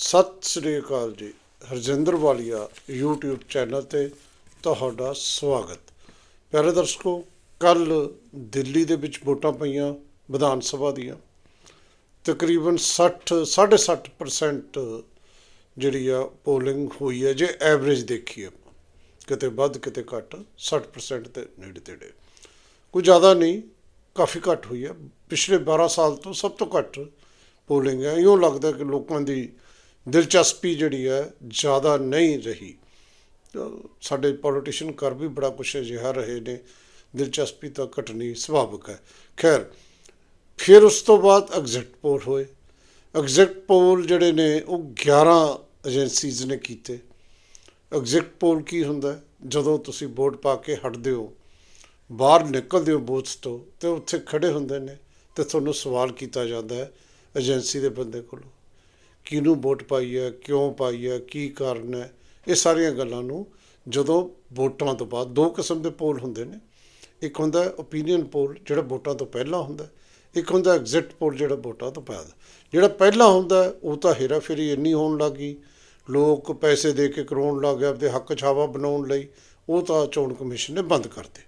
ਸਤਿ ਸ੍ਰੀ ਅਕਾਲ ਜੀ। ਹਰਜਿੰਦਰ ਵਾਲੀਆ YouTube channel ਤੇ ਤੁਹਾਡਾ ਸਵਾਗਤ। ਪਿਆਰੇ ਦਰਸ਼ਕੋ, ਕੱਲ ਦਿੱਲੀ ਦੇ ਵਿੱਚ ਵੋਟਾਂ ਪਈਆਂ ਵਿਧਾਨ ਸਭਾ ਦੀਆਂ। ਤਕਰੀਬਨ 60 60% ਜਿਹੜੀ ਆ ਪੋਲਿੰਗ ਹੋਈ ਹੈ, ਜੇ ਐਵਰੇਜ ਦੇਖੀਏ ਆਪਾਂ। ਕਿਤੇ ਵੱਧ, ਕਿਤੇ ਘੱਟ 60% ਦੇ ਨੇੜੇ ਤੇੜੇ। ਕੋਈ ਜ਼ਿਆਦਾ ਨਹੀਂ, ਕਾਫੀ ਘੱਟ ਹੋਈ ਹੈ। ਪਿਛਲੇ 12 ਸਾਲ ਤੋਂ ਸਭ ਤੋਂ ਘੱਟ ਪੋਲਿੰਗ ਹੈ। ਇਉਂ ਲੱਗਦਾ ਕਿ ਲੋਕਾਂ ਦੀ ਦਿਲਚਸਪੀ ਜਿਹੜੀ ਹੈ ਜ਼ਿਆਦਾ ਨਹੀਂ ਰਹੀ। ਸਾਡੇ ਪੋਲੀਟੀਸ਼ੀਅਨ ਕਰ ਵੀ ਬੜਾ ਕੁਛ ਅਜਿਹਾ ਰਹੇ ਨੇ, ਦਿਲਚਸਪੀ ਤਾਂ ਘਟਣੀ ਸੁਭਾਵਿਕ ਹੈ। ਖੈਰ, ਫਿਰ ਉਸ ਤੋਂ ਬਾਅਦ ਐਗਜ਼ਿਟ ਪੋਲ ਹੋਏ। ਐਗਜ਼ਿਟ ਪੋਲ ਜਿਹੜੇ ਨੇ ਉਹ 11 ਏਜੰਸੀਜ਼ ਨੇ ਕੀਤੇ। ਐਗਜ਼ਿਟ ਪੋਲ ਕੀ ਹੁੰਦਾ? ਜਦੋਂ ਤੁਸੀਂ ਵੋਟ ਪਾ ਕੇ ਹਟਦੇ ਹੋ, ਬਾਹਰ ਨਿਕਲਦੇ ਹੋ ਬੂਥ ਤੋਂ, ਤੇ ਉੱਥੇ ਖੜੇ ਹੁੰਦੇ ਨੇ, ਤੇ ਤੁਹਾਨੂੰ ਸਵਾਲ ਕੀਤਾ ਜਾਂਦਾ ਹੈ ਏਜੰਸੀ ਦੇ ਬੰਦੇ ਕੋਲੋਂ। ਕਿਹਨੂੰ ਵੋਟ ਪਾਈ ਹੈ, ਕਿਉਂ ਪਾਈ ਹੈ, ਕੀ ਕਾਰਨ ਹੈ, ਇਹ ਸਾਰੀਆਂ ਗੱਲਾਂ ਨੂੰ ਜਦੋਂ ਵੋਟਾਂ ਤੋਂ ਬਾਅਦ ਦੋ ਕਿਸਮ ਦੇ ਪੋਲ ਹੁੰਦੇ ਨੇ। ਇੱਕ ਹੁੰਦਾ ਓਪੀਨੀਅਨ ਪੋਲ ਜਿਹੜਾ ਵੋਟਾਂ ਤੋਂ ਪਹਿਲਾਂ ਹੁੰਦਾ ਇੱਕ ਹੁੰਦਾ ਐਗਜ਼ਿਟ ਪੋਲ ਜਿਹੜਾ ਵੋਟਾਂ ਤੋਂ ਬਾਅਦ। ਜਿਹੜਾ ਪਹਿਲਾਂ ਹੁੰਦਾ ਉਹ ਤਾਂ ਹੇਰਾਫੇਰੀ ਇੰਨੀ ਹੋਣ ਲੱਗੀ ਲੋਕ ਪੈਸੇ ਦੇ ਕੇ ਕਰਾਉਣ ਲੱਗ ਗਏ, ਆਪਦੇ ਹੱਕ ਛਾਵਾ ਬਣਾਉਣ ਲਈ। ਉਹ ਤਾਂ ਚੋਣ ਕਮਿਸ਼ਨ ਨੇ ਬੰਦ ਕਰਤੇ।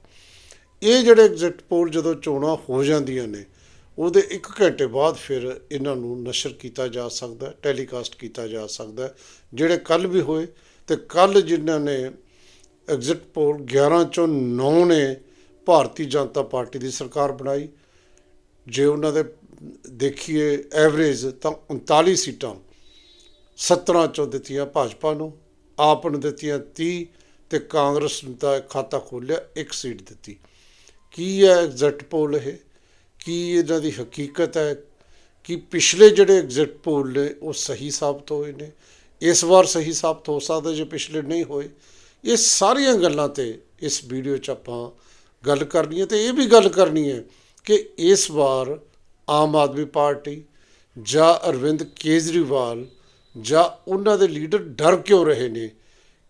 ਇਹ ਜਿਹੜੇ ਐਗਜ਼ਿਟ ਪੋਲ ਜਦੋਂ ਚੋਣਾਂ ਹੋ ਜਾਂਦੀਆਂ ਨੇ ਉਹਦੇ 1 ਘੰਟੇ ਬਾਅਦ ਫਿਰ ਇਹਨਾਂ ਨੂੰ ਨਸ਼ਰ ਕੀਤਾ ਜਾ ਸਕਦਾ, ਟੈਲੀਕਾਸਟ ਕੀਤਾ ਜਾ ਸਕਦਾ। ਜਿਹੜੇ ਕੱਲ ਵੀ ਹੋਏ ਤੇ ਕੱਲ ਜਿਨ੍ਹਾਂ ਨੇ ਐਗਜ਼ਿਟ ਪੋਲ 11 ਚੋਂ 9 ਨੇ ਭਾਰਤੀ ਜਨਤਾ ਪਾਰਟੀ ਦੀ ਸਰਕਾਰ ਬਣਾਈ, ਜੇ ਉਹਨਾਂ ਦੇ ਦੇਖੀਏ ਐਵਰੇਜ ਤਾਂ 39 ਸੀਟਾਂ 17 ਚੋਂ ਦਿੱਤੀਆਂ ਭਾਜਪਾ ਨੂੰ, ਆਪ ਨੂੰ ਦਿੱਤੀਆਂ 30 ਤੇ ਕਾਂਗਰਸ ਨੂੰ ਤਾਂ ਖਾਤਾ ਖੋਲਿਆ ਇੱਕ ਸੀਟ ਦਿੱਤੀ। ਕੀ ਹੈ ਐਗਜ਼ਿਟ ਪੋਲ ਇਹ? ਕੀ ਇਹਨਾਂ ਦੀ ਹਕੀਕਤ ਹੈ? ਕਿ ਪਿਛਲੇ ਜਿਹੜੇ ਐਗਜ਼ਿਟ ਪੋਲ ਨੇ, ਉਹ ਸਹੀ ਸਾਬਤ ਹੋਏ ਨੇ? ਇਸ ਵਾਰ ਸਹੀ ਸਾਬਤ ਹੋ ਸਕਦਾ ਜੇ ਪਿਛਲੇ ਨਹੀਂ ਹੋਏ। ਇਹ ਸਾਰੀਆਂ ਗੱਲਾਂ ਤੇ ਇਸ ਵੀਡੀਓ 'ਚ ਆਪਾਂ ਗੱਲ ਕਰਨੀ ਹੈ ਤੇ ਇਹ ਵੀ ਗੱਲ ਕਰਨੀ ਹੈ ਕਿ ਇਸ ਵਾਰ ਆਮ ਆਦਮੀ ਪਾਰਟੀ ਜਾਂ ਅਰਵਿੰਦ ਕੇਜਰੀਵਾਲ ਜਾਂ ਉਹਨਾਂ ਦੇ ਲੀਡਰ ਡਰ ਕਿਉਂ ਰਹੇ ਨੇ?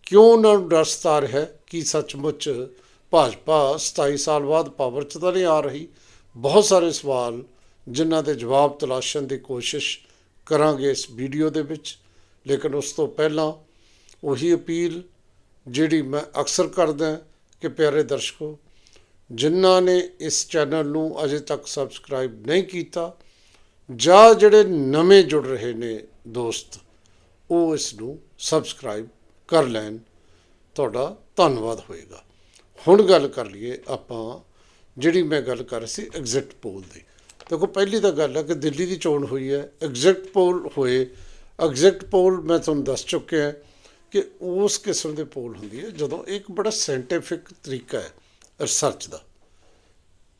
ਕਿਉਂ ਉਹਨਾਂ ਨੂੰ ਡਰ ਸਤਾ ਰਿਹਾ ਕਿ ਸੱਚਮੁੱਚ ਭਾਜਪਾ 27 ਸਾਲ ਬਾਅਦ ਪਾਵਰ 'ਚ ਤਾਂ ਨਹੀਂ ਆ ਰਹੀ? ਬਹੁਤ ਸਾਰੇ ਸਵਾਲ ਜਿਨ੍ਹਾਂ ਦੇ ਜਵਾਬ ਤਲਾਸ਼ਣ ਦੀ ਕੋਸ਼ਿਸ਼ ਕਰਾਂਗੇ ਇਸ ਵੀਡੀਓ ਦੇ ਵਿੱਚ। ਲੇਕਿਨ ਉਸ ਤੋਂ ਪਹਿਲਾਂ ਉਹੀ ਅਪੀਲ ਜਿਹੜੀ ਮੈਂ ਅਕਸਰ ਕਰਦਾ ਕਿ ਪਿਆਰੇ ਦਰਸ਼ਕੋ, ਜਿਨ੍ਹਾਂ ਨੇ ਇਸ ਚੈਨਲ ਨੂੰ ਅਜੇ ਤੱਕ ਸਬਸਕ੍ਰਾਈਬ ਨਹੀਂ ਕੀਤਾ, ਜਾਂ ਜਿਹੜੇ ਨਵੇਂ ਜੁੜ ਰਹੇ ਨੇ ਦੋਸਤ, ਉਹ ਇਸ ਨੂੰ ਸਬਸਕ੍ਰਾਈਬ ਕਰ ਲੈਣ। ਤੁਹਾਡਾ ਧੰਨਵਾਦ ਹੋਏਗਾ। ਹੁਣ ਗੱਲ ਕਰ ਲਈਏ ਆਪਾਂ ਜਿਹੜੀ ਮੈਂ ਗੱਲ ਕਰ ਰਹੀ ਸੀ ਐਗਜ਼ਿਟ ਪੋਲ ਦੀ। ਦੇਖੋ, ਪਹਿਲੀ ਤਾਂ ਗੱਲ ਹੈ ਕਿ ਦਿੱਲੀ ਦੀ ਚੋਣ ਹੋਈ ਹੈ ਐਗਜ਼ਿਟ ਪੋਲ ਹੋਏ। ਐਗਜ਼ਿਟ ਪੋਲ ਮੈਂ ਤੁਹਾਨੂੰ ਦੱਸ ਚੁੱਕਿਆ ਕਿ ਉਸ ਕਿਸਮ ਦੇ ਪੋਲ ਹੁੰਦੀ ਹੈ ਜਦੋਂ ਇੱਕ ਬੜਾ ਸਾਇੰਟੀਫਿਕ ਤਰੀਕਾ ਹੈ ਰਿਸਰਚ ਦਾ।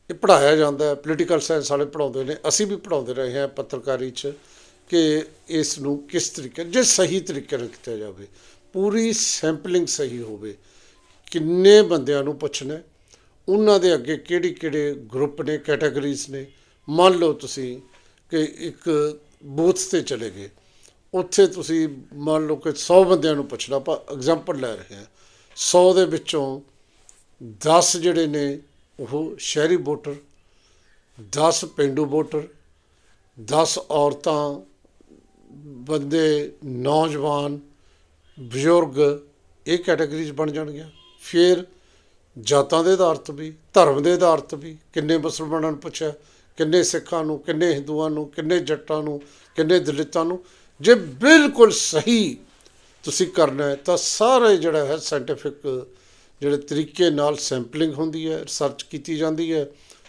ਇਹ ਪੜਾਇਆ ਜਾਂਦਾ ਹੈ ਪੋਲੀਟੀਕਲ ਸਾਇੰਸ ਵਾਲੇ ਪੜਾਉਂਦੇ ਨੇ। ਅਸੀਂ ਵੀ ਪੜਾਉਂਦੇ ਰਹੇ ਹਾਂ ਪੱਤਰਕਾਰੀ 'ਚ ਕਿ ਇਸ ਨੂੰ ਕਿਸ ਤਰੀਕੇ ਜੇ ਸਹੀ ਤਰੀਕੇ ਨਾਲ ਕੀਤਾ ਜਾਵੇ, ਪੂਰੀ ਸੈਂਪਲਿੰਗ ਸਹੀ ਹੋਵੇ, ਕਿੰਨੇ ਬੰਦਿਆਂ ਨੂੰ ਪੁੱਛਣਾ ਉਹਨਾਂ ਦੇ ਅੱਗੇ ਕਿਹੜੀ ਕਿਹੜੇ ਗਰੁੱਪ ਨੇ ਕੈਟਾਗਰੀਜ਼ ਨੇ? ਮੰਨ ਲਓ ਤੁਸੀਂ ਕਿ ਇੱਕ ਬੂਥ ਤੇ ਚਲੇ ਗਏ। ਉੱਥੇ ਤੁਸੀਂ ਮੰਨ ਲਓ ਕਿ 100 ਬੰਦਿਆਂ ਨੂੰ ਪੁੱਛਣਾ, ਆਪਾਂ ਐਗਜ਼ਾਮਪਲ ਲੈ ਰਹੇ ਹਾਂ। 100 ਦੇ ਵਿੱਚੋਂ 10 ਜਿਹੜੇ ਨੇ, ਉਹ ਸ਼ਹਿਰੀ ਵੋਟਰ 10 ਪਿੰਡੂ ਵੋਟਰ 10 ਔਰਤਾਂ, ਬੰਦੇ, ਨੌਜਵਾਨ, ਬਜ਼ੁਰਗ, ਇਹ ਕੈਟਾਗਰੀਜ਼ ਬਣ ਜਾਣਗੀਆਂ। ਫਿਰ ਜਾਤਾਂ ਦੇ ਆਧਾਰ ਤੇ ਵੀ, ਧਰਮ ਦੇ ਆਧਾਰ ਤੇ ਵੀ, ਕਿੰਨੇ ਮੁਸਲਮਾਨਾਂ ਨੂੰ ਪੁੱਛਿਆ, ਕਿੰਨੇ ਸਿੱਖਾਂ ਨੂੰ, ਕਿੰਨੇ ਹਿੰਦੂਆਂ ਨੂੰ, ਕਿੰਨੇ ਜੱਟਾਂ ਨੂੰ, ਕਿੰਨੇ ਦਲਿਤਾਂ ਨੂੰ, ਜੇ ਬਿਲਕੁਲ ਸਹੀ ਤੁਸੀਂ ਕਰਨਾ ਹੈ, ਤਾਂ ਸਾਰੇ ਜਿਹੜਾ ਹੈ ਸਾਇੰਟੀਫਿਕ ਜਿਹੜੇ ਤਰੀਕੇ ਨਾਲ ਸੈਂਪਲਿੰਗ ਹੁੰਦੀ ਹੈ ਰਿਸਰਚ ਕੀਤੀ ਜਾਂਦੀ ਹੈ,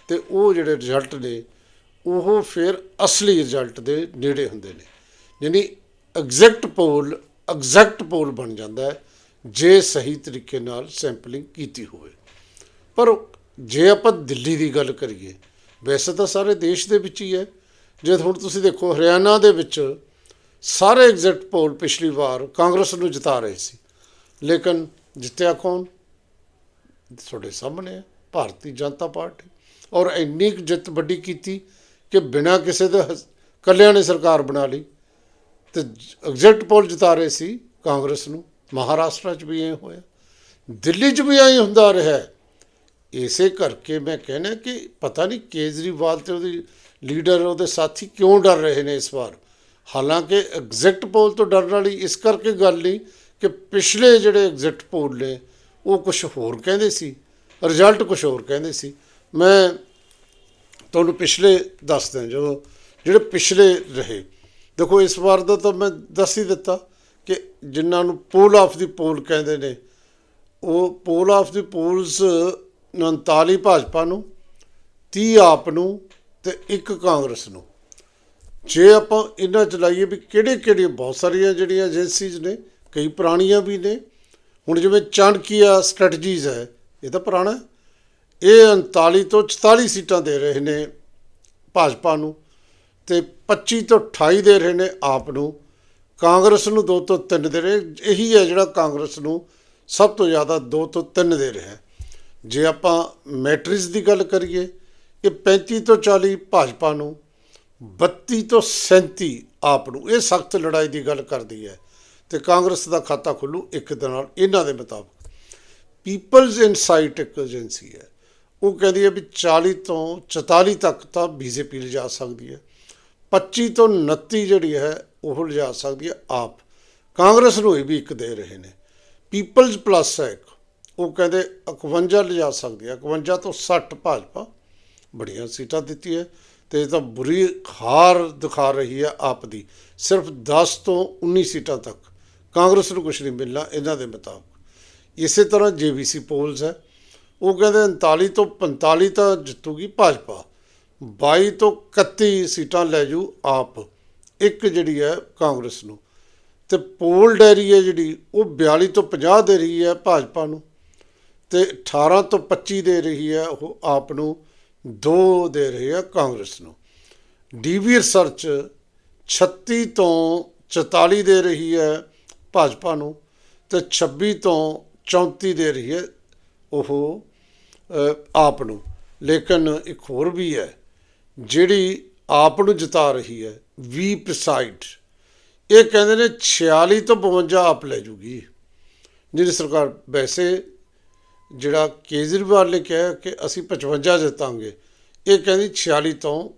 ਤੇ ਉਹ ਜਿਹੜੇ ਰਿਜ਼ਲਟ ਨੇ, ਉਹ ਫਿਰ ਅਸਲੀ ਰਿਜ਼ਲਟ ਦੇ ਨੇੜੇ ਹੁੰਦੇ ਨੇ। ਯਾਨੀ ਐਗਜ਼ੈਕਟ ਪੋਲ ਐਗਜ਼ੈਕਟ ਪੋਲ ਬਣ ਜਾਂਦਾ ਹੈ, ਜੇ ਸਹੀ ਤਰੀਕੇ ਨਾਲ ਸੈਂਪਲਿੰਗ ਕੀਤੀ ਹੋਵੇ। ਪਰ ਜੇ ਆਪਾਂ ਦਿੱਲੀ ਦੀ ਗੱਲ ਕਰੀਏ, ਵੈਸੇ ਤਾਂ ਸਾਰੇ ਦੇਸ਼ ਦੇ ਵਿੱਚ ਹੀ ਹੈ। ਜੇ ਹੁਣ ਤੁਸੀਂ ਦੇਖੋ, ਹਰਿਆਣਾ ਦੇ ਵਿੱਚ ਸਾਰੇ ਐਗਜ਼ਿਟ ਪੋਲ ਪਿਛਲੀ ਵਾਰ ਕਾਂਗਰਸ ਨੂੰ ਜਿਤਾ ਰਹੇ ਸੀ। ਲੇਕਿਨ ਜਿੱਤਿਆ ਕੌਣ? ਤੁਹਾਡੇ ਸਾਹਮਣੇ ਹੈ, ਭਾਰਤੀ ਜਨਤਾ ਪਾਰਟੀ। ਔਰ ਇੰਨੀ ਕੁ ਜਿੱਤ ਵੱਡੀ ਕੀਤੀ ਕਿ ਬਿਨਾਂ ਕਿਸੇ ਦੇ ਹਸ- ਨੇ ਸਰਕਾਰ ਬਣਾ ਲਈ। ਤੇ ਐਗਜ਼ਿਟ ਪੋਲ ਜਿਤਾ ਰਹੇ ਸੀ ਕਾਂਗਰਸ ਨੂੰ। ਮਹਾਰਾਸ਼ਟਰ 'ਚ ਵੀ ਇਹ ਹੋਇਆ। ਦਿੱਲੀ 'ਚ ਵੀ ਐਂ ਹੁੰਦਾ ਰਿਹਾ। ਇਸੇ ਕਰਕੇ ਮੈਂ ਕਹਿੰਦਾ ਕਿ ਪਤਾ ਨਹੀਂ ਕੇਜਰੀਵਾਲ ਤੇ ਉਹਦੀ ਲੀਡਰ ਉਹਦੇ ਸਾਥੀ ਕਿਉਂ ਡਰ ਰਹੇ ਨੇ ਇਸ ਵਾਰ। ਹਾਲਾਂਕਿ ਐਗਜ਼ਿਟ ਪੋਲ ਤੋਂ ਡਰਨ ਵਾਲੀ ਇਸ ਕਰਕੇ ਗੱਲ ਨਹੀਂ ਕਿ ਪਿਛਲੇ ਜਿਹੜੇ ਐਗਜ਼ਿਟ ਪੋਲ ਨੇ, ਉਹ ਕੁਝ ਹੋਰ ਕਹਿੰਦੇ ਸੀ ਰਿਜ਼ਲਟ ਕੁਝ ਹੋਰ ਕਹਿੰਦੇ ਸੀ। ਮੈਂ ਤੁਹਾਨੂੰ ਪਿਛਲੇ ਦੱਸ ਜਦੋਂ ਜਿਹੜੇ ਪਿਛਲੇ ਰਹੇ। ਦੇਖੋ ਇਸ ਵਾਰ ਦਾ ਤਾਂ ਮੈਂ ਦੱਸ ਹੀ ਦਿੱਤਾ ਕਿ ਜਿਨ੍ਹਾਂ ਨੂੰ ਪੋਲ ਆਫ ਦੀ ਪੋਲ ਕਹਿੰਦੇ ਨੇ, ਉਹ poll of the polls 39 Bhajpa ਨੂੰ 30 ਆਪ ਨੂੰ ਤੇ ਇੱਕ ਕਾਂਗਰਸ ਨੂੰ। ਜੇ ਆਪਾਂ ਇਹਨਾਂ ਚ ਲਾਈਏ ਵੀ ਕਿਹੜੇ ਕਿਹੜੇ ਬਹੁਤ ਸਾਰੀਆਂ ਜਿਹੜੀਆਂ ਏਜੰਸੀਜ਼ ਨੇ, ਕਈ ਪੁਰਾਣੀਆਂ ਵੀ ਨੇ, ਹੁਣ ਜਿਵੇਂ ਚਾਣਕੀਆ ਸਟ੍ਰੈਟਜੀਜ਼ ਹੈ, ਇਹ ਤਾਂ ਪੁਰਾਣਾ ਇਹ 39 ਤੋਂ 44 ਸੀਟਾਂ ਦੇ ਰਹੇ ਨੇ ਭਾਜਪਾ ਨੂੰ ਤੇ 25 ਤੋਂ 28 ਦੇ ਰਹੇ ਨੇ ਆਪ ਨੂੰ। ਕਾਂਗਰਸ ਨੂੰ 2 ਤੋਂ 3 ਦੇ ਰਹੇ, ਇਹੀ ਹੈ ਜਿਹੜਾ ਕਾਂਗਰਸ ਨੂੰ ਸਭ ਤੋਂ ਜ਼ਿਆਦਾ 2 ਤੋਂ 3 ਦੇ ਰਿਹਾ। ਜੇ ਆਪਾਂ ਮੈਟ੍ਰਿਕਸ ਦੀ ਗੱਲ ਕਰੀਏ ਇਹ 35 ਤੋਂ 40 ਭਾਜਪਾ ਨੂੰ 32 ਤੋਂ 37 ਆਪ ਨੂੰ, ਇਹ ਸਖਤ ਲੜਾਈ ਦੀ ਗੱਲ ਕਰਦੀ ਹੈ ਤੇ ਕਾਂਗਰਸ ਦਾ ਖਾਤਾ ਖੁੱਲੂ ਇੱਕ ਦੇ ਨਾਲ ਇਹਨਾਂ ਦੇ ਮੁਤਾਬਕ। ਪੀਪਲਜ਼ ਇਨਸਾਈਟ ਇੱਕ ਏਜੰਸੀ ਹੈ। ਉਹ ਕਹਿੰਦੀ ਹੈ ਵੀ 40 ਤੋਂ 44 ਤੱਕ ਤਾਂ ਬੀਜੇਪੀ ਲਿਜਾ ਸਕਦੀ ਹੈ। 25 ਤੋਂ 29 ਜਿਹੜੀ ਹੈ, ਉਹ ਲਿਜਾ ਸਕਦੀ ਹੈ ਆਪ। ਕਾਂਗਰਸ ਨੂੰ ਇਹ ਵੀ ਇੱਕ ਦੇ ਰਹੇ ਨੇ। ਪੀਪਲਜ਼ ਪਲੱਸ ਹੈ ਇੱਕ। ਉਹ ਕਹਿੰਦੇ 51 ਲਿਜਾ ਸਕਦੀ ਹੈ 51 ਤੋਂ 60 ਭਾਜਪਾ ਬੜੀਆਂ ਸੀਟਾਂ ਦਿੱਤੀ ਹੈ ਤੇ ਇਹ ਤਾਂ ਬੁਰੀ ਹਾਰ ਦਿਖਾ ਰਹੀ ਹੈ ਆਪ ਦੀ। ਸਿਰਫ 10 ਤੋਂ 19 ਸੀਟਾਂ ਤੱਕ। ਕਾਂਗਰਸ ਨੂੰ ਕੁਝ ਨਹੀਂ ਮਿਲਣਾ ਇਹਨਾਂ ਦੇ ਮੁਤਾਬਕ। ਇਸੇ ਤਰ੍ਹਾਂ ਜੀਬੀਸੀ ਪੋਲਸ ਹੈ। ਉਹ ਕਹਿੰਦੇ 39 ਤੋਂ 45 ਤਾਂ ਜਿੱਤੂਗੀ ਭਾਜਪਾ। 22 ਤੋਂ 31 ਸੀਟਾਂ ਲੈ ਜੂ ਆਪ। ਇੱਕ ਜਿਹੜੀ ਹੈ ਕਾਂਗਰਸ ਨੂੰ। ਤੇ ਪੋਲ ਡੈਰੀ ਹੈ ਜਿਹੜੀ, ਉਹ 42 ਤੋਂ 50 ਦੇ ਰਹੀ ਹੈ ਭਾਜਪਾ ਨੂੰ। ਤੇ 18 ਤੋਂ 25 ਦੇ ਰਹੀ ਹੈ, ਉਹ ਆਪ ਨੂੰ ਦੋ ਦੇ ਰਹੀ ਹੈ ਕਾਂਗਰਸ ਨੂੰ। ਡੀਵੀ ਰਿਸਰਚ 36 ਤੋਂ 44 ਦੇ ਰਹੀ ਹੈ ਭਾਜਪਾ ਨੂੰ ਤੇ 26 ਤੋਂ 34 ਦੇ ਰਹੀ ਹੈ ਉਹ ਆਪ ਨੂੰ। ਲੇਕਿਨ ਇੱਕ ਹੋਰ ਵੀ ਹੈ, ਜਿਹੜੀ ਆਪ ਨੂੰ ਜਿਤਾ ਰਹੀ ਹੈ, ਵੀ ਪ੍ਰਸਾਈਡ ਇਹ ਕਹਿੰਦੇ ਨੇ 46 ਤੋਂ 52 ਆਪ ਲੈ ਜੂਗੀ ਜਿਹੜੀ ਸਰਕਾਰ ਵੈਸੇ ਜਿਹੜਾ ਕੇਜਰੀਵਾਲ ਨੇ ਕਿਹਾ ਕਿ ਅਸੀਂ 55 ਜਿੱਤਾਂਗੇ, ਇਹ ਕਹਿੰਦੀ 46 ਤੋਂ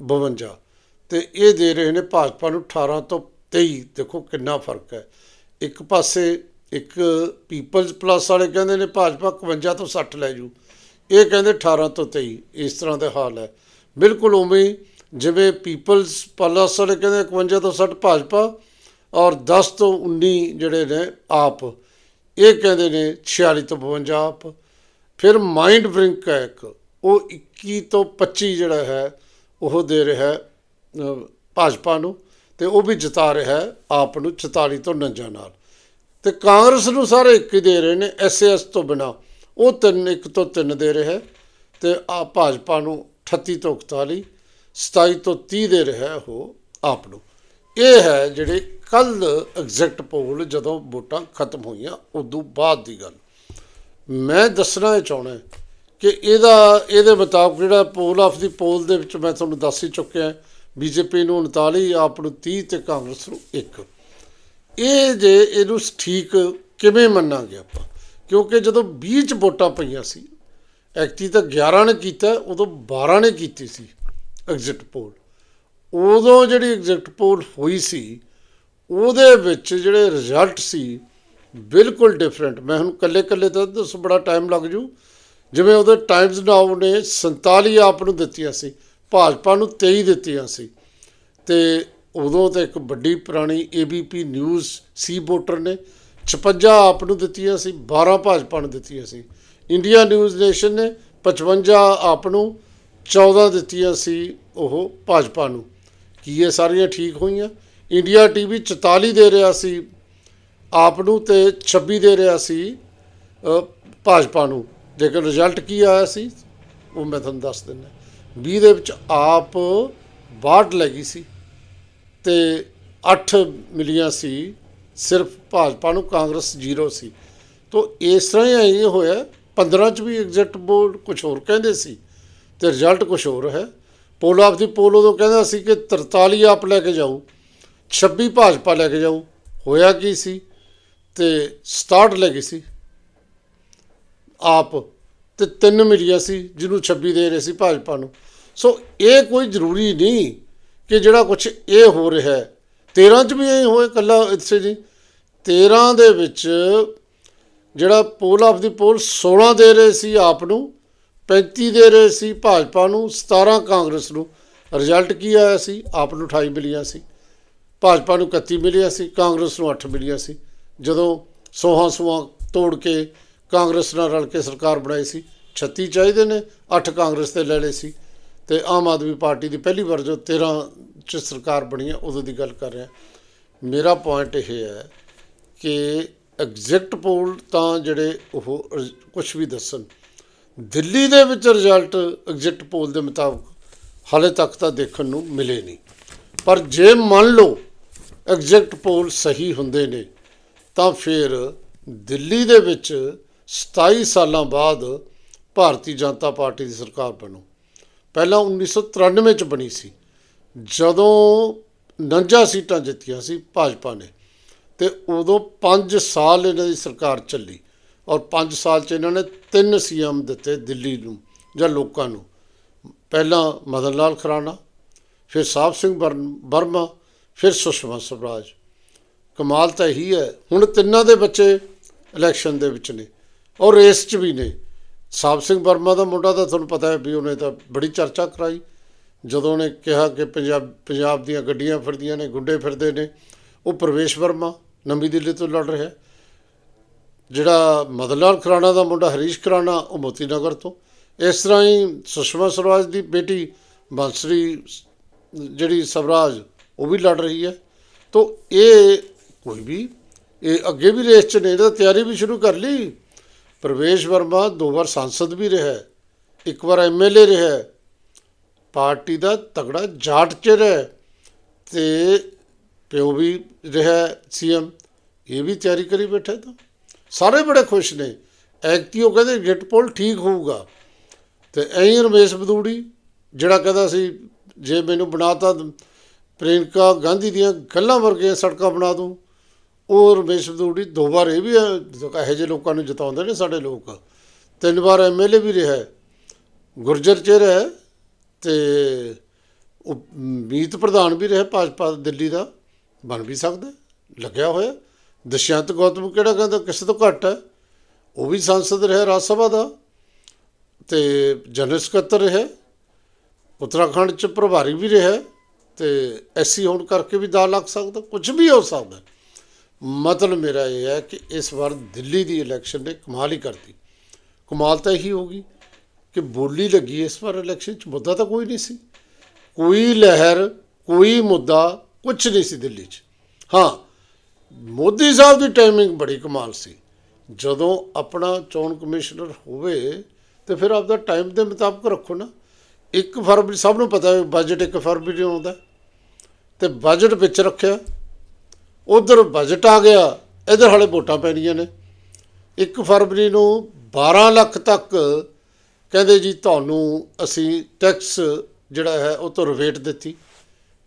52 ਤੇ ਇਹ ਦੇ ਰਹੇ ਨੇ ਭਾਜਪਾ ਨੂੰ 18 ਤੋਂ 23 ਦੇਖੋ ਕਿੰਨਾ ਫ਼ਰਕ ਹੈ। ਇੱਕ ਪਾਸੇ ਇੱਕ ਪੀਪਲਜ਼ ਪਲੱਸ ਵਾਲੇ ਕਹਿੰਦੇ ਨੇ ਭਾਜਪਾ 51 ਤੋਂ 60 ਲੈ ਜੂ। ਇਹ ਕਹਿੰਦੇ 18 ਤੋਂ 23 ਇਸ ਤਰ੍ਹਾਂ ਦਾ ਹਾਲ ਹੈ। ਬਿਲਕੁਲ ਉਵੇਂ ਜਿਵੇਂ ਪੀਪਲਜ਼ ਪਲੱਸ ਵਾਲੇ ਕਹਿੰਦੇ 51 ਤੋਂ 60 ਭਾਜਪਾ ਔਰ 10 ਤੋਂ 19 ਜਿਹੜੇ ਨੇ ਆਪ। ਇਹ ਕਹਿੰਦੇ ਨੇ 46 ਤੋਂ 52 ਆਪ। ਫਿਰ ਮਾਈਂਡ ਬ੍ਰਿੰਕ ਹੈ ਇੱਕ। ਉਹ 21 ਤੋਂ 25 ਜਿਹੜਾ ਹੈ, ਉਹ ਦੇ ਰਿਹਾ ਹੈ ਭਾਜਪਾ ਨੂੰ ਤੇ ਉਹ ਵੀ ਜਿਤਾ ਰਿਹਾ ਹੈ ਆਪ ਨੂੰ 44 ਤੋਂ 49 ਨਾਲ। ਤੇ ਕਾਂਗਰਸ ਨੂੰ ਸਾਰੇ ਇੱਕ ਹੀ ਦੇ ਰਹੇ ਨੇ ਐਸਐਸ ਤੋਂ ਬਿਨਾ। ਉਹ ਤਿੰਨ, ਇੱਕ ਤੋਂ ਤਿੰਨ ਦੇ ਰਿਹਾ ਹੈ ਤੇ ਆ ਭਾਜਪਾ ਨੂੰ 38 ਤੋਂ 41 27 ਤੋਂ 30 ਦੇ ਰਿਹਾ ਉਹ ਆਪ ਨੂੰ। ਇਹ ਹੈ ਜਿਹੜੇ ਕੱਲ ਐਗਜ਼ੈਕਟ ਪੋਲ ਜਦੋਂ ਵੋਟਾਂ ਖਤਮ ਹੋਈਆਂ, ਉਦੋਂ ਬਾਅਦ ਦੀ ਗੱਲ। ਮੈਂ ਦੱਸਣਾ ਇਹ ਚਾਹਣਾ ਕਿ ਇਹਦਾ, ਇਹਦੇ ਮੁਤਾਬਕ ਜਿਹੜਾ ਪੋਲ ਆਫ ਦੀ ਪੋਲ ਦੇ ਵਿੱਚ ਮੈਂ ਤੁਹਾਨੂੰ ਦੱਸ ਹੀ ਚੁੱਕਿਆ, ਬੀਜੇਪੀ ਨੂੰ 39 ਆਪ ਨੂੰ 30 ਤੇ ਕਾਂਗਰਸ ਨੂੰ 1 ਇਹ ਜੇ ਇਹਨੂੰ ਠੀਕ ਕਿਵੇਂ ਮੰਨਾਂਗੇ ਆਪਾਂ? ਕਿਉਂਕਿ ਜਦੋਂ 20 ਚ ਵੋਟਾਂ ਪਈਆਂ ਸੀ ਐਕਟੀ ਤਾਂ 11 ਨੇ ਕੀਤਾ, ਉਦੋਂ 12 ਨੇ ਕੀਤੀ ਸੀ ਐਗਜ਼ਿਟ ਪੋਲ। ਉਦੋਂ ਜਿਹੜੀ ਐਗਜ਼ਿਟ ਪੋਲ ਹੋਈ ਸੀ, ਉਹਦੇ ਵਿੱਚ ਜਿਹੜੇ ਰਿਜ਼ਲਟ ਸੀ, ਬਿਲਕੁਲ ਡਿਫਰੈਂਟ ਮੈਂ ਹੁਣ ਕੱਲੇ ਕੱਲੇ ਤਾਂ ਦੱਸ ਬੜਾ ਟਾਈਮ ਲੱਗ ਜੂ। ਜਿਵੇਂ ਉਹਦੇ ਟਾਈਮਜ਼ ਨਾਓ ਨੇ 47 ਆਪ ਨੂੰ ਦਿੱਤੀਆਂ ਸੀ, ਭਾਜਪਾ ਨੂੰ 23 ਦਿੱਤੀਆਂ ਸੀ। ਤੇ ਉਦੋਂ ਤਾਂ ਇੱਕ ਵੱਡੀ ਪੁਰਾਣੀ ABP ਨਿਊਜ਼ ਸੀ ਵੋਟਰ ਨੇ 56 ਆਪ ਨੂੰ ਦਿੱਤੀਆਂ ਸੀ 12 ਭਾਜਪਾ ਨੂੰ ਦਿੱਤੀਆਂ ਸੀ। ਇੰਡੀਆ ਨਿਊਜ਼ ਨੇਸ਼ਨ ਨੇ 55 ਆਪ ਨੂੰ 14 ਦਿੱਤੀਆਂ ਸੀ ਉਹ ਭਾਜਪਾ ਨੂੰ। ਕੀ ਇਹ ਸਾਰੀਆਂ ਠੀਕ ਹੋਈਆਂ? ਇੰਡੀਆ ਟੀਵੀ 44 ਦੇ ਰਿਹਾ ਸੀ। ਆਪ ਨੂੰ ਤੇ 26 ਦੇ ਰਿਹਾ ਸੀ ਭਾਜਪਾ ਨੂੰ। ਲੇਕਿਨ ਰਿਜ਼ਲਟ ਕੀ ਆਇਆ ਸੀ? ਉਹ ਮੈਂ ਤੁਹਾਨੂੰ ਦੱਸ ਦਿੰਦਾ। 20 ਦੇ ਵਿੱਚ ਆਪ 62 ਲੈ ਗਈ ਸੀ ਤੇ 8 ਮਿਲੀਆਂ ਸੀ ਸਿਰਫ ਭਾਜਪਾ ਨੂੰ, ਕਾਂਗਰਸ ਜ਼ੀਰੋ ਸੀ। ਤੋ ਇਸ ਤਰ੍ਹਾਂ ਹੀ ਇਹ ਹੋਇਆ। 15 ਚ ਵੀ ਐਗਜ਼ਿਟ ਬੋਰਡ ਕੁਝ ਹੋਰ ਕਹਿੰਦੇ ਸੀ ਤੇ ਰਿਜ਼ਲਟ ਕੁਝ ਹੋਰ ਹੈ। ਪੋਲ ਆਫ ਦੀ ਪੋਲ ਉਦੋਂ ਕਹਿੰਦਾ ਸੀ ਕਿ 43 ਆਪ ਲੈ ਕੇ ਜਾਊ 26 ਭਾਜਪਾ ਲੈ ਕੇ ਜਾਊ। ਹੋਇਆ ਕੀ ਸੀ? ਤੇ 67 ਲੈ ਗਈ ਸੀ। ਆਪ ਤੇ ਤਿੰਨ ਮਿਲੀਆਂ ਸੀ ਜਿਹਨੂੰ 26 ਦੇ ਰਹੇ ਸੀ ਭਾਜਪਾ ਨੂੰ। ਸੋ ਇਹ ਕੋਈ ਜ਼ਰੂਰੀ ਨਹੀਂ ਕਿ ਜਿਹੜਾ ਕੁਝ ਇਹ ਹੋ ਰਿਹਾ ਹੈ। 13 ਚ ਵੀ ਐਂ ਹੋਏ ਕੱਲਾ ਇਸੇ ਜੀ। 13 ਦੇ ਵਿੱਚ ਜਿਹੜਾ ਪੋਲ ਆਫ ਦੀ ਪੋਲ 16 ਦੇ ਰਹੇ ਸੀ ਆਪ ਨੂੰ 35 ਦੇ ਰਹੇ ਸੀ ਭਾਜਪਾ ਨੂੰ 17 ਕਾਂਗਰਸ ਨੂੰ। ਰਿਜ਼ਲਟ ਕੀ ਆਇਆ ਸੀ? ਆਪ ਨੂੰ 28 ਮਿਲੀਆਂ ਸੀ। ਭਾਜਪਾ ਨੂੰ 31 ਮਿਲੀਆਂ ਸੀ, ਕਾਂਗਰਸ ਨੂੰ 8 ਮਿਲੀਆਂ ਸੀ। ਜਦੋਂ ਸੋਹਾਂ ਸੋਹਾਂ ਤੋੜ ਕੇ ਕਾਂਗਰਸ ਨਾਲ ਰਲ ਕੇ ਸਰਕਾਰ ਬਣਾਈ ਸੀ 36 ਚਾਹੀਦੇ ਨੇ 8 ਕਾਂਗਰਸ ਤੇ ਲੈ ਲਏ ਸੀ। ਤੇ ਆਮ ਆਦਮੀ ਪਾਰਟੀ ਦੀ ਪਹਿਲੀ ਵਾਰ ਜੋ 13 ਚ ਸਰਕਾਰ ਬਣੀ ਹੈ, ਉਦੋਂ ਦੀ ਗੱਲ ਕਰ ਰਿਹਾ। ਮੇਰਾ ਪੁਆਇੰਟ ਇਹ ਹੈ ਕਿ ਐਗਜ਼ੈਕਟ ਪੋਲ ਤਾਂ ਜਿਹੜੇ ਉਹ ਕੁਝ ਵੀ ਦੱਸਣ। ਦਿੱਲੀ ਦੇ ਵਿੱਚ ਰਿਜ਼ਲਟ ਐਗਜ਼ਿਟ ਪੋਲ ਦੇ ਮੁਤਾਬਕ ਹਾਲੇ ਤੱਕ ਤਾਂ ਦੇਖਣ ਨੂੰ ਮਿਲੇ ਨਹੀਂ। ਪਰ ਜੇ ਮੰਨ ਲਓ ਐਗਜਿਟ ਪੋਲ ਸਹੀ ਹੁੰਦੇ ਨੇ, ਤਾਂ ਫਿਰ ਦਿੱਲੀ ਦੇ ਵਿੱਚ 27 ਸਾਲਾਂ ਬਾਅਦ ਭਾਰਤੀ ਜਨਤਾ ਪਾਰਟੀ ਦੀ ਸਰਕਾਰ ਬਣੂ। ਪਹਿਲਾਂ 1993 ਚ ਬਣੀ ਸੀ। ਜਦੋਂ 49 ਸੀਟਾਂ ਜਿੱਤੀਆਂ ਸੀ ਭਾਜਪਾ ਨੇ, ਤੇ ਉਦੋਂ 5 ਸਾਲ ਇਹਨਾਂ ਦੀ ਸਰਕਾਰ ਚੱਲੀ। ਔਰ 5 ਸਾਲ ਚ ਇਹਨਾਂ ਨੇ ਤਿੰਨ ਸੀਐਮ ਦਿੱਤੇ ਦਿੱਲੀ ਨੂੰ, ਜਾਂ ਲੋਕਾਂ ਨੂੰ। ਪਹਿਲਾਂ ਮਦਨ ਲਾਲ ਖਰਾਣਾ, ਫਿਰ ਸਾਹਿਬ ਸਿੰਘ ਬਰ- ਵਰਮਾ, ਫਿਰ ਸੁਸ਼ਮਾ ਸਵਰਾਜ। ਕਮਾਲ ਤਾਂ ਇਹੀ ਹੈ, ਹੁਣ ਤਿੰਨਾਂ ਦੇ ਬੱਚੇ ਇਲੈਕਸ਼ਨ ਦੇ ਵਿੱਚ ਨੇ, ਔਰ ਰੇਸ 'ਚ ਵੀ ਨੇ। ਸਾਹਿਬ ਸਿੰਘ ਵਰਮਾ ਦਾ ਮੁੰਡਾ ਤਾਂ ਤੁਹਾਨੂੰ ਪਤਾ ਹੈ ਵੀ ਉਹਨੇ ਤਾਂ ਬੜੀ ਚਰਚਾ ਕਰਾਈ। ਜਦੋਂ ਉਹਨੇ ਕਿਹਾ ਕਿ ਪੰਜਾਬ ਪੰਜਾਬ ਦੀਆਂ ਗੱਡੀਆਂ ਫਿਰਦੀਆਂ ਨੇ, ਗੁੰਡੇ ਫਿਰਦੇ ਨੇ, ਉਹ ਪ੍ਰਵੇਸ਼ ਵਰਮਾ ਨਵੀਂ ਦਿੱਲੀ ਤੋਂ ਲੜ ਰਿਹਾ ਜਿਹੜਾ ਮਦਨ ਲਾਲ ਖਰਾਣਾ ਦਾ ਮੁੰਡਾ ਹਰੀਸ਼ ਖਰਾਣਾ, ਉਹ ਮੋਤੀ ਨਗਰ ਤੋਂ। ਇਸ ਤਰ੍ਹਾਂ ਹੀ ਸੁਸ਼ਮਾ ਸਵਰਾਜ ਦੀ ਬੇਟੀ ਬੰਸਰੀ ਜਿਹੜੀ ਸਵਰਾਜ, ਉਹ ਵੀ ਲੜ ਰਹੀ ਹੈ। ਤੋ ਇਹ ਕੋਈ ਵੀ, ਇਹ ਅੱਗੇ ਵੀ ਰੇਸ ਚ ਨੇ ਤਾਂ ਤਿਆਰੀ ਵੀ ਸ਼ੁਰੂ ਕਰ ਲਈ। ਪ੍ਰਵੇਸ਼ ਵਰਮਾ ਦੋ ਵਾਰ ਸੰਸਦ ਵੀ ਰਿਹਾ ਇੱਕ ਵਾਰ ਐਮਐਲਏ ਰਿਹਾ ਪਾਰਟੀ ਦਾ ਤਗੜਾ ਜਾਟ ਚ ਰਿਹਾ ਤੇ ਪਿਓ ਵੀ ਰਿਹਾ ਸੀਐਮ। ਇਹ ਵੀ ਤਿਆਰੀ ਕਰੀ ਬੈਠਾ ਤਾਂ। ਸਾਰੇ ਬੜੇ ਖੁਸ਼ ਨੇ। ਐਕਟੀ ਉਹ ਕਹਿੰਦੇ ਗਿੱਟ ਪੋਲ ਠੀਕ ਹੋਊਗਾ। ਤੇ ਐਂ ਰਮੇਸ਼ ਬਦੂੜੀ, ਜਿਹੜਾ ਕਹਿੰਦਾ ਸੀ, ਜੇ ਮੈਨੂੰ ਬਣਾਤਾ ਪ੍ਰਿੰਕਾ ਗਾਂਧੀ ਦੀਆਂ ਗੱਲਾਂ ਵਰਗੀਆਂ ਸੜਕਾਂ ਬਣਾ ਦੂੰ, ਉਹ ਰਮੇਸ਼ ਬਦੂੜੀ ਦੋ ਵਾਰ ਇਹ ਵੀ, ਇਹੋ ਜਿਹੇ ਲੋਕਾਂ ਨੂੰ ਜਿਤਾਉਂਦੇ ਨੇ ਸਾਡੇ ਲੋਕ। ਤਿੰਨ ਵਾਰ ਐਮਐਲਏ ਵੀ ਰਿਹਾ ਗੁਰਜਰ ਚ ਰਿਹਾ ਹੈ ਤੇ ਉਹ ਮੀਤ ਪ੍ਰਧਾਨ ਵੀ ਰਿਹਾ ਭਾਜਪਾ ਦਿੱਲੀ ਦਾ। ਬਣ ਵੀ ਸਕਦਾ ਲੱਗਿਆ ਹੋਇਆ। ਦੁਸ਼ਯੰਤ ਗੌਤਮ ਕਿਹੜਾ ਕਹਿੰਦਾ, ਕਿਸੇ ਤੋਂ ਘੱਟ ਹੈ? ਉਹ ਵੀ ਸੰਸਦ ਰਿਹਾ, ਰਾਜ ਸਭਾ ਦਾ। ਤੇ ਜਨਰਲ ਸਕੱਤਰ ਰਿਹਾ। ਉੱਤਰਾਖੰਡ ਚ ਪ੍ਰਭਾਰੀ ਵੀ ਰਿਹਾ। ਤੇ ਐਸੀ ਹੋਣ ਕਰਕੇ ਵੀ ਦਾ ਲੱਗ ਸਕਦਾ, ਕੁਝ ਵੀ ਹੋ ਸਕਦਾ। ਮਤਲਬ ਮੇਰਾ ਇਹ ਹੈ ਕਿ ਇਸ ਵਾਰ ਦਿੱਲੀ ਦੀ ਇਲੈਕਸ਼ਨ ਨੇ ਕਮਾਲ ਹੀ ਕਰਤੀ। ਕਮਾਲ ਤਾਂ ਇਹੀ ਹੋਗੀ ਕਿ ਬੋਲੀ ਲੱਗੀ ਇਸ ਵਾਰ ਇਲੈਕਸ਼ਨ ਚ, ਮੁੱਦਾ ਤਾਂ ਕੋਈ ਨਹੀਂ ਸੀ। ਕੋਈ ਲਹਿਰ, ਕੋਈ ਮੁੱਦਾ ਕੁਝ ਨਹੀਂ ਸੀ ਦਿੱਲੀ 'ਚ। ਹਾਂ ਮੋਦੀ ਸਾਹਿਬ ਦੀ ਟਾਈਮਿੰਗ ਬੜੀ ਕਮਾਲ ਸੀ। ਜਦੋਂ ਆਪਣਾ ਚੋਣ ਕਮਿਸ਼ਨਰ ਹੋਵੇ ਤੇ ਫਿਰ ਆਪਦਾ ਟਾਈਮ ਦੇ ਮੁਤਾਬਕ ਰੱਖੋ ਨਾ। 1 ਫਰਵਰੀ, ਸਭ ਨੂੰ ਪਤਾ ਹੈ ਬਜਟ 1 ਫਰਵਰੀ ਨੂੰ ਆਉਂਦਾ। ਤੇ ਬਜਟ ਵਿੱਚ ਰੱਖਿਆ। ਉਧਰ ਬਜਟ ਆ ਗਿਆ, ਇਧਰ ਹਾਲੇ ਵੋਟਾਂ ਪੈਣੀਆਂ ਨੇ। 1 ਫਰਵਰੀ ਨੂੰ 12 ਲੱਖ ਤੱਕ ਕਹਿੰਦੇ ਜੀ ਤੁਹਾਨੂੰ ਅਸੀਂ ਟੈਕਸ ਜਿਹੜਾ ਹੈ ਉਹ ਤੋਂ ਰਿਵੇਟ ਦਿੱਤੀ।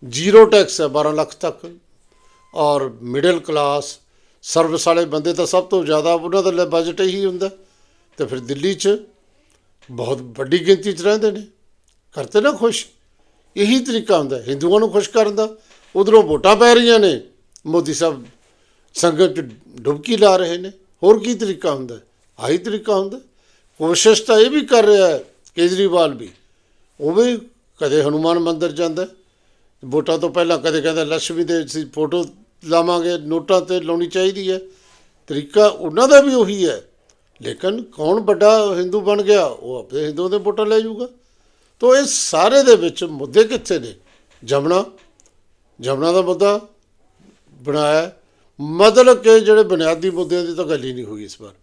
ਜ਼ੀਰੋ ਟੈਕਸ ਹੈ 12 ਲੱਖ ਤੱਕ। ਔਰ ਮਿਡਲ ਕਲਾਸ ਸਰਵਿਸ ਵਾਲੇ ਬੰਦੇ ਤਾਂ ਸਭ ਤੋਂ ਜ਼ਿਆਦਾ ਉਹਨਾਂ ਦਾ ਬਜਟ ਇਹੀ ਹੁੰਦਾ। ਤੇ ਫਿਰ ਦਿੱਲੀ 'ਚ ਬਹੁਤ ਵੱਡੀ ਗਿਣਤੀ 'ਚ ਰਹਿੰਦੇ ਨੇ। ਕਰਤੇ ਨਾ ਖੁਸ਼। ਇਹੀ ਤਰੀਕਾ ਹੁੰਦਾ, ਹਿੰਦੂਆਂ ਨੂੰ ਖੁਸ਼ ਕਰਨ ਦਾ। ਉਧਰੋਂ ਵੋਟਾਂ ਪੈ ਰਹੀਆਂ ਨੇ। ਮੋਦੀ ਸਾਹਿਬ ਸੰਗਤ 'ਚ ਡੁਬਕੀ ਲਾ ਰਹੇ ਨੇ। ਹੋਰ ਕੀ ਤਰੀਕਾ ਹੁੰਦਾ? ਆਹੀ ਤਰੀਕਾ ਹੁੰਦਾ। ਕੋਸ਼ਿਸ਼ ਤਾਂ ਇਹ ਵੀ ਕਰ ਰਿਹਾ ਹੈ, ਕੇਜਰੀਵਾਲ ਵੀ। ਉਹ ਵੀ ਕਦੇ ਹਨੂਮਾਨ ਮੰਦਿਰ ਜਾਂਦਾ। ਵੋਟਾਂ ਤੋਂ ਪਹਿਲਾਂ ਕਦੇ ਕਹਿੰਦਾ ਲక్ష్ਮੀ ਦੇ ਅਸੀਂ ਫੋਟੋ ਲਾਵਾਂਗੇ, ਨੋਟਾਂ ਤੇ ਲਾਉਣੀ ਚਾਹੀਦੀ ਹੈ। ਤਰੀਕਾ ਉਹਨਾਂ ਦਾ ਵੀ ਉਹੀ ਹੈ। ਲੇਕਿਨ ਕੌਣ ਵੱਡਾ ਹਿੰਦੂ ਬਣ ਗਿਆ, ਉਹ ਆਪਣੇ ਹਿੰਦੂਆਂ ਦੇ ਵੋਟਾਂ ਲੈ ਜਾਊਗਾ। ਤੋ ਇਹ ਸਾਰੇ ਦੇ ਵਿੱਚ ਮੁੱਦੇ ਕਿੱਥੇ ਨੇ? ਜਮਣਾ ਜਮਣਾ ਦਾ ਮੁੱਦਾ ਬਣਾਇਆ। ਮਤਲਬ ਕਿ ਜਿਹੜੇ ਬੁਨਿਆਦੀ ਮੁੱਦਿਆਂ ਦੀ ਤਾਂ ਗੱਲ ਹੀ ਨਹੀਂ ਹੋਈ ਇਸ ਵਾਰ।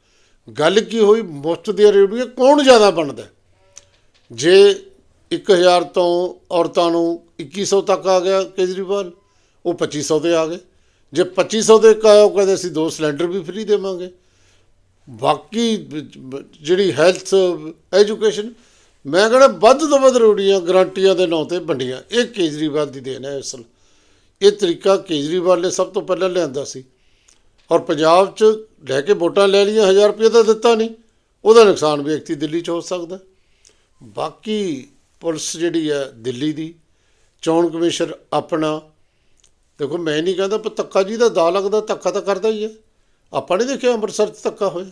ਗੱਲ ਕੀ ਹੋਈ? ਮੁਫਤ ਦੀਆਂ ਰੇਡੀਓ ਕੌਣ ਜ਼ਿਆਦਾ ਬਣਦਾ? ਹੈ? ਜੇ 1000 ਤੋਂ ਔਰਤਾਂ ਨੂੰ 2100 ਤੱਕ ਆ ਗਿਆ ਕੇਜਰੀਵਾਲ, ਉਹ 2500 ਤੇ ਆ ਗਏ। ਜੇ 2500 ਤੇ ਇੱਕ ਆਇਆ ਉਹ ਕਹਿੰਦੇ ਅਸੀਂ ਦੋ ਸਿਲੰਡਰ ਵੀ ਫ੍ਰੀ ਦੇਵਾਂਗੇ। ਬਾਕੀ ਜਿਹੜੀ ਹੈਲਥ ਐਜੂਕੇਸ਼ਨ, ਮੈਂ ਕਹਿੰਦਾ ਵੱਧ ਤੋਂ ਵੱਧ ਰੋੜੀਆਂ, ਗਰੰਟੀਆਂ ਦੇ ਨਾਂ ਤੇ ਵੰਡੀਆਂ। ਇਹ ਕੇਜਰੀਵਾਲ ਦੀ ਦੇਣ ਹੈ ਅਸਲ। ਇਹ ਤਰੀਕਾ ਕੇਜਰੀਵਾਲ ਨੇ ਸਭ ਤੋਂ ਪਹਿਲਾਂ ਲਿਆਂਦਾ ਸੀ। ਔਰ ਪੰਜਾਬ 'ਚ ਲੈ ਕੇ ਵੋਟਾਂ ਲੈ ਲਈਆਂ 1000 ਰੁਪਏ ਤਾਂ ਦਿੱਤਾ ਨਹੀਂ। ਉਹਦਾ ਨੁਕਸਾਨ ਵੀ ਇੱਕਤੀ ਦਿੱਲੀ 'ਚ ਹੋ ਸਕਦਾ। ਬਾਕੀ ਪੁਲਿਸ ਜਿਹੜੀ ਹੈ ਦਿੱਲੀ ਦੀ, ਚੋਣ ਕਮਿਸ਼ਨ ਆਪਣਾ ਦੇਖੋ ਮੈਂ ਨਹੀਂ ਕਹਿੰਦਾ ਪਰ ਧੱਕਾ ਜੀ ਦਾ ਦਾ ਲੱਗਦਾ, ਧੱਕਾ ਤਾਂ ਕਰਦਾ ਹੀ ਹੈ। ਆਪਾਂ ਨਹੀਂ ਦੇਖਿਆ ਅੰਮ੍ਰਿਤਸਰ 'ਚ ਧੱਕਾ ਹੋਇਆ।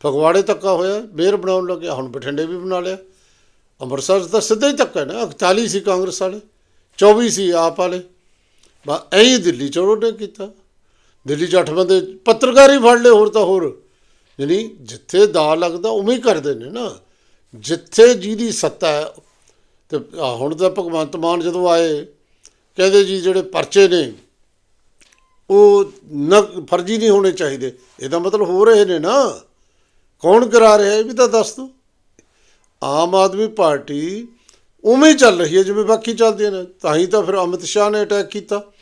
ਫਗਵਾੜੇ ਧੱਕਾ ਹੋਇਆ, ਮੇਅਰ ਬਣਾਉਣ ਲੱਗਿਆ, ਹੁਣ ਬਠਿੰਡੇ ਵੀ ਬਣਾ ਲਿਆ। ਅੰਮ੍ਰਿਤਸਰ 'ਚ ਤਾਂ ਸਿੱਧਾ ਹੀ ਧੱਕਾ ਨਾ 41 ਸੀ ਕਾਂਗਰਸ ਵਾਲੇ 24 ਸੀ ਆਪ ਵਾਲੇ। ਬਸ ਐਂ ਦਿੱਲੀ 'ਚ ਉਹਨੇ ਕੀਤਾ। ਦਿੱਲੀ 'ਚ ਅੱਠ ਬੰਦੇ, ਪੱਤਰਕਾਰ ਹੀ ਫੜ ਲਏ ਹੋਰ ਤਾਂ ਹੋਰ। ਯਾਨੀ ਜਿੱਥੇ ਦਾ ਲੱਗਦਾ, ਉਵੇਂ ਹੀ ਕਰਦੇ ਨੇ ਨਾ। ਜਿੱਥੇ ਜਿਹਦੀ ਸੱਤਾ ਹੈ, ਤੇ ਹੁਣ ਤਾਂ ਭਗਵੰਤ ਮਾਨ ਜਦੋਂ ਆਏ ਕਹਿੰਦੇ ਜੀ ਜਿਹੜੇ ਪਰਚੇ ਨੇ, ਉਹ ਨ, ਫਰਜ਼ੀ ਨਹੀਂ ਹੋਣੇ ਚਾਹੀਦੇ। ਇਹਦਾ ਮਤਲਬ ਹੋ ਰਹੇ ਨੇ ਨਾ। ਕੌਣ ਕਰਾ ਰਿਹਾ ਇਹ ਵੀ ਤਾਂ ਦੱਸ ਦਿਓ ਆਮ ਆਦਮੀ ਪਾਰਟੀ ਉਵੇਂ ਚੱਲ ਰਹੀ ਹੈ, ਜਿਵੇਂ ਬਾਕੀ ਚੱਲਦੀਆਂ ਨੇ। ਤਾਂ ਹੀ ਤਾਂ ਫਿਰ ਅਮਿਤ ਸ਼ਾਹ ਨੇ ਅਟੈਕ ਕੀਤਾ।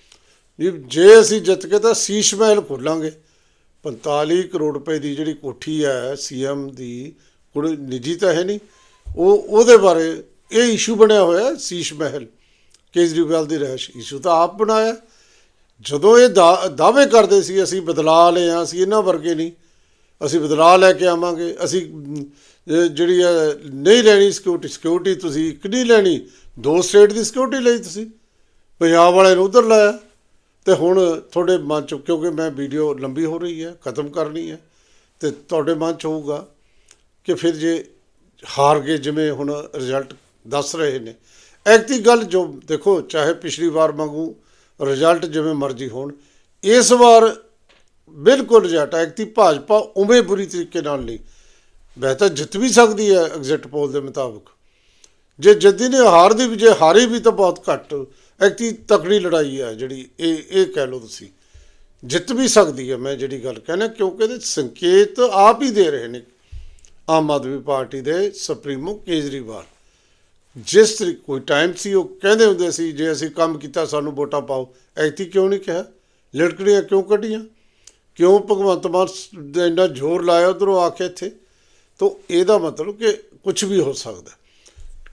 ਵੀ ਜੇ ਅਸੀਂ ਜਿੱਤ ਕੇ ਤਾਂ ਸ਼ੀਸ਼ ਮਹਿਲ ਖੋਲਾਂਗੇ। 45 ਕਰੋੜ ਰੁਪਏ ਦੀ ਜਿਹੜੀ ਕੋਠੀ ਹੈ, ਸੀਐਮ ਦੀ, ਕੋਈ ਨਿੱਜੀ ਤਾਂ ਹੈ ਨਹੀਂ। ਉਹ, ਉਹਦੇ ਬਾਰੇ ਇਹ ਇਸ਼ੂ ਬਣਿਆ ਹੋਇਆ ਸ਼ੀਸ਼ ਮਹਿਲ। ਕੇਜਰੀਵਾਲ ਦੀ ਰਹਿਸ਼ ਇਸ਼ੂ ਤਾਂ ਆਪ ਬਣਾਇਆ। ਜਦੋਂ ਇਹ ਦਾ- ਦਾਅਵੇ ਕਰਦੇ ਸੀ, ਅਸੀਂ ਬਦਲਾ ਲਏ ਹਾਂ, ਅਸੀਂ ਇਹਨਾਂ ਵਰਗੇ ਨਹੀਂ। ਅਸੀਂ ਬਦਲਾ ਲੈ ਕੇ ਆਵਾਂਗੇ, ਅਸੀਂ ਜਿਹੜੀ ਹੈ, ਨਹੀਂ ਲੈਣੀ ਸਿਕਿਉਰਿਟੀ ਸਿਕਿਉਰਿਟੀ ਤੁਸੀਂ ਇੱਕ ਨਹੀਂ ਲੈਣੀ, ਦੋ ਸਟੇਟ ਦੀ ਸਿਕਿਉਰਿਟੀ ਲਈ ਤੁਸੀਂ। ਪੰਜਾਬ ਵਾਲੇ ਨੂੰ ਉਧਰ ਲਾਇਆ। ਤੇ ਹੁਣ ਤੁਹਾਡੇ ਮਨ ਚ, ਕਿਉਂਕਿ ਮੈਂ ਵੀਡੀਓ ਲੰਬੀ ਹੋ ਰਹੀ ਹੈ, ਖਤਮ ਕਰਨੀ ਹੈ, ਤੇ ਤੁਹਾਡੇ ਮਨ ਚ ਹੋਊਗਾ ਕਿ ਫਿਰ ਜੇ ਹਾਰ ਗਏ, ਜਿਵੇਂ ਹੁਣ ਰਿਜ਼ਲਟ ਦੱਸ ਰਹੇ ਨੇ ਐਕਤੀ ਗੱਲ ਜੋ ਦੇਖੋ, ਚਾਹੇ ਪਿਛਲੀ ਵਾਰ ਵਾਂਗੂ ਰਿਜ਼ਲਟ ਜਿਵੇਂ ਮਰਜ਼ੀ ਹੋਣ, ਇਸ ਵਾਰ ਬਿਲਕੁਲ ਰਿਜ਼ਲਟ ਐਕਤੀ ਭਾਜਪਾ ਉਵੇਂ ਬੁਰੀ ਤਰੀਕੇ ਨਾਲ ਨਹੀਂ। ਵੈਸੇ ਤਾਂ ਜਿੱਤ ਵੀ ਸਕਦੀ ਹੈ ਐਗਜ਼ਿਟ ਪੋਲ ਦੇ ਮੁਤਾਬਕ। ਜੇ ਜੱਦੀ ਨੇ ਹਾਰਦੀ ਵੀ, ਜੇ ਹਾਰੀ ਵੀ ਤਾਂ ਬਹੁਤ ਘੱਟ ਐਕਤੀ ਤਕੜੀ ਲੜਾਈ ਹੈ ਜਿਹੜੀ ਇਹ ਇਹ ਕਹਿ ਲਓ ਤੁਸੀਂ। ਜਿੱਤ ਵੀ ਸਕਦੀ ਹੈ, ਮੈਂ ਜਿਹੜੀ ਗੱਲ ਕਹਿੰਦਾ ਕਿਉਂਕਿ ਇਹਦੇ ਸੰਕੇਤ ਆਪ ਹੀ ਦੇ ਰਹੇ ਨੇ। ਆਮ ਆਦਮੀ ਪਾਰਟੀ ਦੇ ਸੁਪਰੀਮੋ ਕੇਜਰੀਵਾਲ। ਜਿਸ ਤਰੀਕੇ ਕੋਈ ਟਾਈਮ ਸੀ, ਉਹ ਕਹਿੰਦੇ ਹੁੰਦੇ ਸੀ, ਜੇ ਅਸੀਂ ਕੰਮ ਕੀਤਾ, ਸਾਨੂੰ ਵੋਟਾਂ ਪਾਓ। ਐਕਤੀ ਕਿਉਂ ਨਹੀਂ ਕਿਹਾ? ਲੜਕੜੀਆਂ ਕਿਉਂ ਕੱਢੀਆਂ? ਕਿਉਂ ਭਗਵੰਤ ਮਾਨ ਦਾ ਇੰਨਾ ਜ਼ੋਰ ਲਾਇਆ ਉਧਰੋਂ ਆ ਕੇ ਇੱਥੇ? ਤਾਂ ਇਹਦਾ ਮਤਲਬ ਕਿ ਕੁਝ ਵੀ ਹੋ ਸਕਦਾ।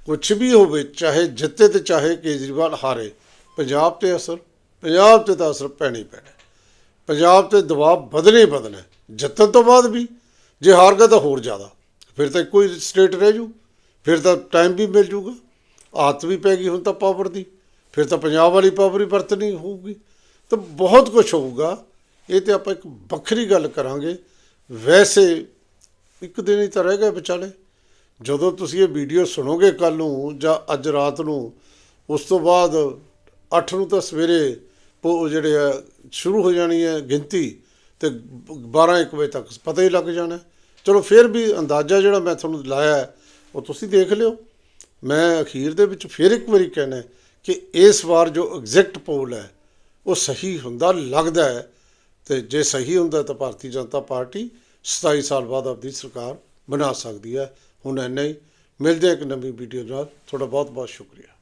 ਕੁਝ ਵੀ ਹੋਵੇ, ਚਾਹੇ ਜਿੱਤੇ ਤੇ ਚਾਹੇ ਕੇਜਰੀਵਾਲ ਹਾਰੇ। ਪੰਜਾਬ ਤੇ ਅਸਰ, ਪੰਜਾਬ ਤੇ ਤਾਂ ਅਸਰ ਪੈਣਾ ਹੀ ਪੈਣਾ। ਪੰਜਾਬ ਤੇ ਦਬਾਅ ਵਧਣਾ ਹੀ ਵਧਣਾ। ਜਿੱਤਣ ਤੋਂ ਬਾਅਦ ਵੀ, ਜੇ ਹਾਰ ਗਿਆ ਤਾਂ ਹੋਰ ਜ਼ਿਆਦਾ। ਫਿਰ ਤਾਂ ਕੋਈ ਸਟੇਟ ਰਹਿ ਜੂ। ਫਿਰ ਤਾਂ ਟਾਈਮ ਵੀ ਮਿਲ ਜੂਗਾ। ਆਦਤ ਵੀ ਪੈ ਗਈ ਹੁਣ ਤਾਂ ਪਾਵਰ ਦੀ। ਫਿਰ ਤਾਂ ਪੰਜਾਬ ਵਾਲੀ ਪਾਵਰ ਹੀ ਵਰਤਣੀ ਹੋਊਗੀ। ਤਾਂ ਬਹੁਤ ਕੁਝ ਹੋਊਗਾ। ਇਹ ਤੇ ਆਪਾਂ ਇੱਕ ਵੱਖਰੀ ਗੱਲ ਕਰਾਂਗੇ। ਵੈਸੇ ਇੱਕ ਦਿਨ ਹੀ ਤਾਂ ਰਹਿ ਗਿਆ ਵਿਚਾਲੇ। ਜਦੋਂ ਤੁਸੀਂ ਇਹ ਵੀਡੀਓ ਸੁਣੋਗੇ ਕੱਲ ਨੂੰ ਜਾਂ ਅੱਜ ਰਾਤ ਨੂੰ, ਉਸ ਤੋਂ ਬਾਅਦ 8 ਨੂੰ ਤਾਂ ਸਵੇਰੇ ਉਹ ਜਿਹੜੇ ਆ, ਸ਼ੁਰੂ ਹੋ ਜਾਣੀ ਹੈ ਗਿਣਤੀ ਤੇ 12 1 ਵਜੇ ਤੱਕ ਪਤਾ ਹੀ ਲੱਗ ਜਾਣਾ। ਚਲੋ ਫਿਰ ਵੀ ਅੰਦਾਜ਼ਾ ਜਿਹੜਾ ਮੈਂ ਤੁਹਾਨੂੰ ਲਾਇਆ ਉਹ ਤੁਸੀਂ ਦੇਖ ਲਿਓ। ਮੈਂ ਅਖੀਰ ਦੇ ਵਿੱਚ ਫਿਰ ਇੱਕ ਵਾਰੀ ਕਹਿਣਾ ਕਿ ਇਸ ਵਾਰ ਜੋ ਐਗਜ਼ੈਕਟ ਪੋਲ ਹੈ, ਉਹ ਸਹੀ ਹੁੰਦਾ, ਲੱਗਦਾ ਹੈ। ਤੇ ਜੇ ਸਹੀ ਹੁੰਦਾ ਤਾਂ ਭਾਰਤੀ ਜਨਤਾ ਪਾਰਟੀ 27 ਸਾਲ ਬਾਅਦ ਆਪਣੀ ਸਰਕਾਰ ਬਣਾ ਸਕਦੀ ਹੈ। ਹੁਣ ਇੰਨਾ ਹੀ। ਮਿਲਦੇ ਹਾਂ ਇੱਕ ਨਵੀਂ ਵੀਡੀਓ ਨਾਲ। ਤੁਹਾਡਾ ਬਹੁਤ ਬਹੁਤ ਸ਼ੁਕਰੀਆ।